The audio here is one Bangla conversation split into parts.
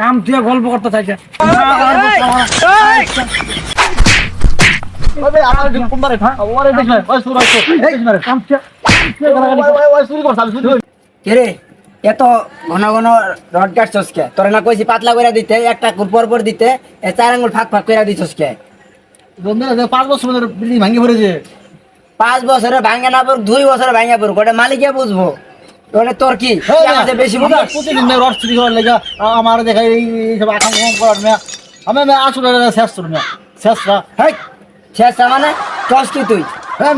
কাম দিয়ে গল্প করতে চাইছে। কাম রে? এত ঘন ঘন রড কাটছস কে? তোরা না কইছি পাতলা করে দিতে একটা কুর পর পর দিতে এ চার আঙ্গুল ফাঁক ফাঁক করে দিছস কে? পাঁচ বছর বিল্ডিং ভাঙি পড়েছে। পাঁচ বছরে ভাঙে না পড়ুক দুই বছরে ভাঙে পড়ুক ওটা মালিকে বুঝব। ওটা তোর কি? আমাদের বেশি বুঝাস প্রতিদিন রড চুরি করার লেগে আমার দেখা এই সব আকাম করার মেয়া আমি আসলে শেষ তোর মেয়া শেষরা হেই শেষটা মানে? টস কি তুই? হ্যাঁ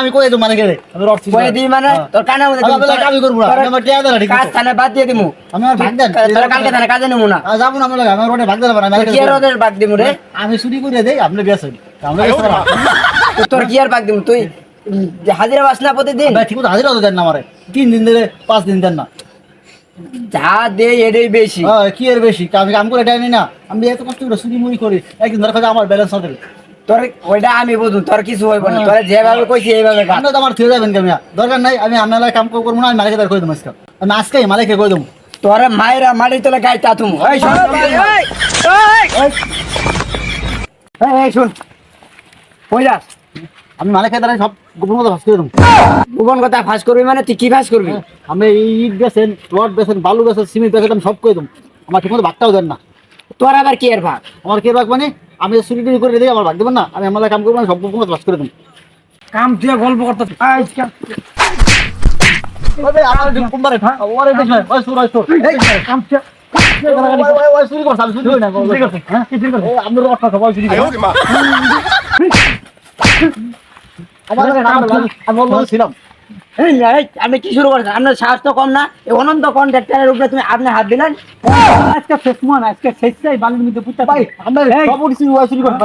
আমি কই মানে গেলে আমি রড চুরি দিই মানে? তোর কানে মধ্যে আমি বলে না। আমি টিয়া দেন ঠিক কাজ থানে বাদ দিয়ে দিমু। আমি আর ভাগ দেন। তোরা কালকে থানে কাজে নেব না? যাব না আমি রোডে ভাগ না কি দিমু রে? আমি চুরি করে দেই আপনি আমরা তোর কি আর বাদ দিমু তুই? হাজিরা বাস না প্রতিদিন ভাই ঠিক মতো হাজিরা তো দেন না আমারে তিন দিন দিলে পাঁচ দিন দেন না যা দে এটাই বেশি হ্যাঁ, কি এর বেশি আমি কাম করে দেয়নি না আমি এত কষ্ট করে চুরি মুড়ি করি একদিন ধরে আমার ব্যালেন্স না তোর ওইটা আমি বুঝুন তোর কিছু হইব না তোর যেভাবে কইছি এইভাবে আপনি তো আমার থিয়ে যাবেন কেমিয়া দরকার নাই আমি আপনার কাম করব না আমি মালিকে তার কই দেবো আজকে আমি আজকে মালিকে কই দেবো তোর মায়েরা মাটি তোলে গাই তাতুম এই শোন এই, এই শুন কই যাস আমি মালিকে দ্বারা সব গোপন কথা ভাস করে দেবো। গোপন কথা ফাঁস করবি মানে তুই কি ফাঁস করবি? আমি ইট বেছেন রড বেছেন বালু বেছেন সিমেন্ট বেছেন আমি সব কই দেবো। আমার ঠিক মতো ভাগটাও দেন না। তোর আবার কি এর ভাগ? আমার কে ভাগ মানে? আমি চুরি টুরি করে দিই আমার ভাগ দেবেন না? আমি আমার কাম করব সব গোপন কথা ভাস করে দেবো। কাম দিয়ে গল্প করতে আমি করি হ্যাঁ? রড কথা আপনি কি শুরু করেছেন? আপনার সাহস তো কম না। এই অনন্ত কন্ট্রাক্টরের উপরে তুমি আপনি হাত দিলেন। আজকে শেষ মন আজকে শেষ চাই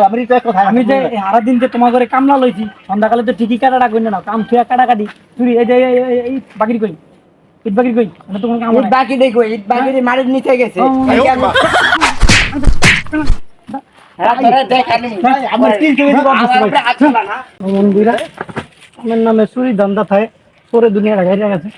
আমি কথা আমি যে সারা দিন যে তোমার ঘরে কামলা লইছি সন্ধ্যাকালে তো ঠিকই কাটাটা করি না কাম থুয়া কাটা কাটি চুরি এই যে এই- বাকির কই? ইট বাকির কই? মানে তো কোনো কাম বাকি দেখো ইট বাকি মাটির নিচে গেছে। আমার নামে চুরি ধান্দা থাকে পরে দুনিয়া ঘাইরা গেছে।